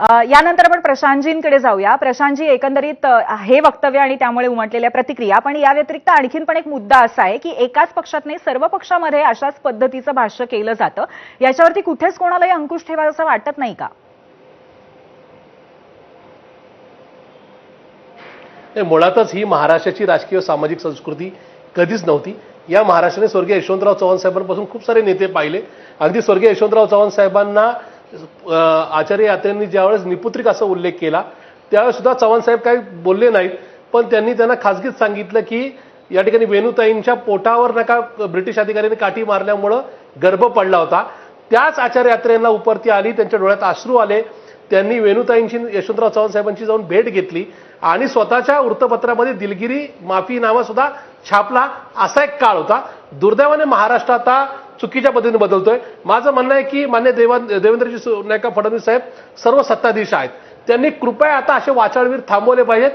यानंतर आपण प्रशांतजींकडे जाऊया. प्रशांतजी एकंदरीत हे वक्तव्य आणि त्यामुळे उमटलेल्या प्रतिक्रिया पण या व्यतिरिक्त आणखीन पण एक मुद्दा असा आहे की एकाच पक्षात नाही सर्व पक्षामध्ये अशाच पद्धतीचं भाष्य केलं जातं. याच्यावरती कुठेच कोणालाही अंकुश ठेवायचं वाटत नाही का? मुळातच ही महाराष्ट्राची राजकीय सामाजिक संस्कृती कधीच नव्हती. या महाराष्ट्राने स्वर्गीय यशवंतराव चव्हाण साहेबांपासून खूप सारे नेते पाहिले. अगदी स्वर्गीय यशवंतराव चव्हाण साहेबांना आचार्य यात्रेंनी ज्यावेळेस निपुत्रिक असा उल्लेख केला त्यावेळेस सुद्धा चव्हाण साहेब काही बोलले नाहीत पण त्यांनी त्यांना खासगीत सांगितलं की या ठिकाणी वेणुताईंच्या पोटावर नका ब्रिटिश अधिकाऱ्यांनी काठी मारल्यामुळं गर्भ पडला होता. त्याच आचार्य यात्रेंना उपरती आली त्यांच्या डोळ्यात अश्रू आले. त्यांनी वेणुताईंची यशवंतराव चव्हाण साहेबांची जाऊन भेट घेतली आणि स्वतःच्या वृत्तपत्रामध्ये दिलगिरी माफीनामा सुद्धा छापला. असा एक काळ होता. दुर्दैवाने महाराष्ट्र आता चुकीच्या पद्धतीने बदलतोय. माझं म्हणणं आहे की मान्य देवा देवेंद्रजी नायका फडणवीस साहेब सर्व सत्ताधीश आहेत. त्यांनी कृपया आता असे वाचाळवीर थांबवले पाहिजेत.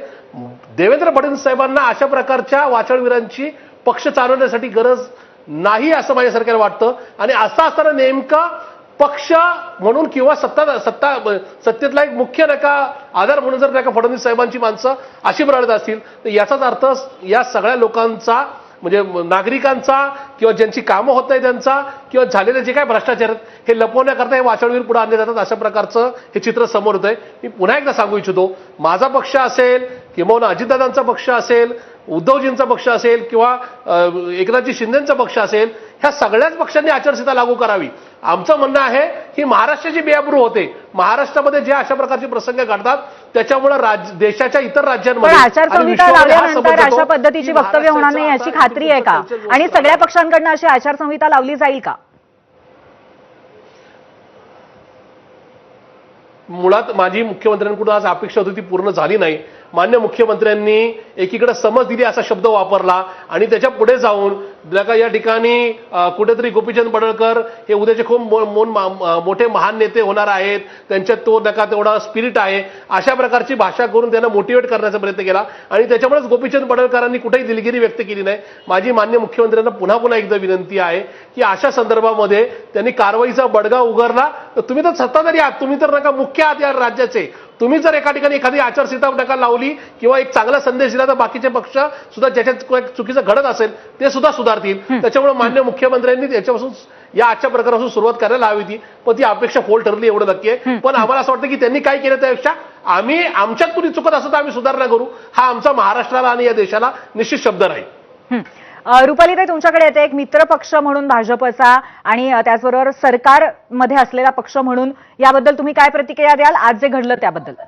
देवेंद्र फडणवीस साहेबांना अशा प्रकारच्या वाचाळवीरांची पक्ष चालवण्यासाठी गरज नाही असं माझ्यासारख्याला वाटतं. आणि असं असताना नेमकं पक्ष म्हणून किंवा सत्ता सत्ता सत्तेतला एक मुख्य नका आधार म्हणून जर नका फडणवीस साहेबांची माणसं अशी बरळत असतील तर याचाच अर्थ या सगळ्या लोकांचा म्हणजे नागरिकांचा किंवा ज्यांची कामं होत नाही त्यांचा किंवा झालेले जे काय भ्रष्टाचार आहेत हे लपवण्याकरता हे वाचळवीर पुढे आणले जातात अशा प्रकारचं हे चित्र समोर होतंय आहे मी पुन्हा एकदा सांगू इच्छितो माझा पक्ष असेल किंवा अजितदादांचा पक्ष असेल उद्धवजींचा पक्ष असेल किंवा एकनाथजी शिंदेचा पक्ष असेल ह्या सगळ्याच पक्षांनी आचारसंहिता लागू करावी. आमचं म्हणणं आहे की महाराष्ट्राची बेअब्रू होते. महाराष्ट्रामध्ये जे अशा प्रकारचे प्रसंग घडतात त्याच्यामुळे देशाच्या इतर राज्यांमध्ये आचारसंहिता लावल्यानंतर अशा पद्धतीची वक्तव्य होणार नाही याची खात्री आहे का? आणि सगळ्या पक्षांकडनं अशी आचारसंहिता लावली जाईल का? मुळात माझी मुख्यमंत्र्यांकडून आज अपेक्षा होती ती पूर्ण झाली नाही. मान्य मुख्यमंत्र्यांनी एकीकडे समज दिली असा शब्द वापरला आणि त्याच्या पुढे जाऊन का या ठिकाणी कुठेतरी गोपीचंद पडळकर हे उद्याचे खूप मो- मोन- मा- मोठे महान नेते होणार आहेत. त्यांच्यात तो नका तेवढा स्पिरिट आहे. अशा प्रकारची भाषा करून त्यांना मोटिवेट करण्याचा प्रयत्न केला आणि त्याच्यामुळेच गोपीचंद पडळकरांनी कुठेही दिलगिरी व्यक्त केली नाही. माझी मान्य मुख्यमंत्र्यांना पुन्हा पुन्हा एकदा विनंती आहे की अशा संदर्भामध्ये त्यांनी कारवाईचा बडगा उगारला. तर तुम्ही तर सत्ताधारी आहात. तुम्ही तर नका मुख्य आहात या राज्याचे. तुम्ही जर एका ठिकाणी एखादी आचारसंहिता नका लावली किंवा एक चांगला संदेश दिला तर बाकीचे पक्ष सुद्धा ज्याच्यात चुकीचं घडत असेल ते सुद्धा सुधारतील. त्याच्यामुळे मान्य मुख्यमंत्र्यांनी त्याच्यापासून या आजच्या प्रकारापासून सुरुवात करायला हवी होती पण ती अपेक्षा फोल ठरली एवढं नक्की आहे. पण आम्हाला असं वाटतं की त्यांनी काय केलं त्यापेक्षा आम्ही आमच्यात कुणी चुकत असं तर आम्ही सुधारणा करू. हा आमचा महाराष्ट्राला आणि या देशाला निश्चित शब्द राहील. रुपाली ताई तुमच्याकडे येते एक मित्र पक्ष म्हणून भाजपचा आणि त्याचबरोबर सरकारमध्ये असलेला पक्ष म्हणून याबद्दल तुम्ही काय प्रतिक्रिया द्याल? आज जे घडलं त्याबद्दल.